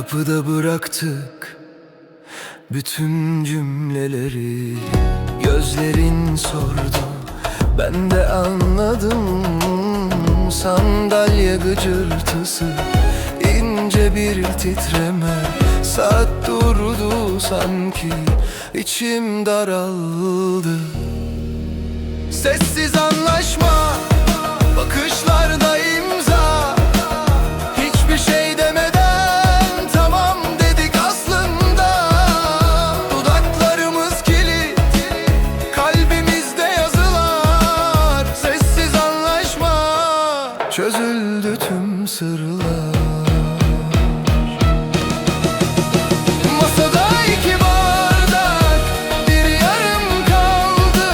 Kapıda bıraktık bütün cümleleri. Gözlerin sordu ben de anladım. Sandalye gıcırtısı ince bir titreme. Saat durdu sanki içim daraldı. Sessiz çözüldü tüm sırlar. Masada iki bardak bir yarım kaldı.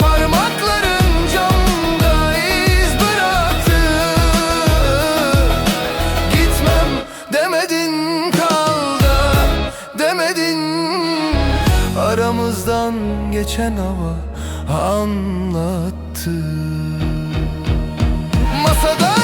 Parmakların camda iz bıraktı. Gitmem demedin kaldı demedin. Aramızdan geçen hava anlattı. for the